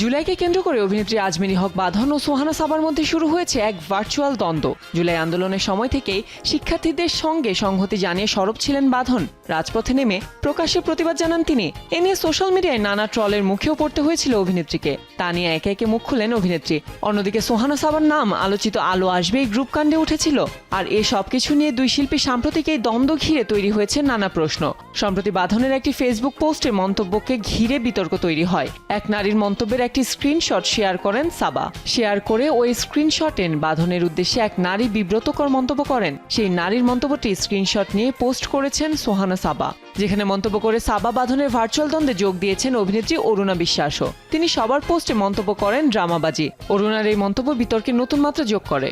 জুলাইকে কেন্দ্র করে অভিনেত্রী আজমিনী হক বাঁধন ও সোহানা সাবার মধ্যে শুরু হয়েছে এক ভার্চুয়াল দ্বন্দ্ব। জুলাই আন্দোলনের সময় থেকেই শিক্ষার্থীদের সঙ্গে সংহতি জানিয়ে সরব ছিলেন বাঁধন। রাজপথে নেমে প্রকাশ্যে প্রতিবাদ জানান তিনি। এ নিয়ে সোশ্যাল মিডিয়ায় নানা ট্রলের মুখেও পড়তে হয়েছিল অভিনেত্রীকে। তা নিয়ে একে একে মুখ খুলেন অভিনেত্রী। অন্যদিকে সোহানা সাবার নাম আলোচিত আলো আসবে গ্রুপ কাণ্ডে উঠেছিল। আর এই সবকিছু নিয়ে দুই শিল্পী সাম্প্রতিক এই দ্বন্দ্ব ঘিরে তৈরি হয়েছে নানা প্রশ্ন। সম্প্রতি বাঁধনের একটি ফেসবুক পোস্টে মন্তব্যকে ঘিরে বিতর্ক তৈরি হয়। এক নারীর মন্তব্যের একটি স্ক্রিনশট শেয়ার করেন সাবা। শেয়ার করে ওই স্ক্রিনশটের বাঁধনের উদ্দেশ্যে এক নারী বিব্রতকর মন্তব্য করেন। সেই নারীর মন্তব্যটি স্ক্রিনশট নিয়ে পোস্ট করেছেন সোহানা সাবা। যেখানে মন্তব্য করে সাবা বাঁধনের ভার্চুয়াল দ্বন্দ্বে যোগ দিয়েছেন অভিনেত্রী অরুণা বিশ্বাসও। তিনি সবার পোস্টে মন্তব্য করেন ড্রামাবাজি। অরুণার এই মন্তব্য বিতর্কে নতুন মাত্রা যোগ করে।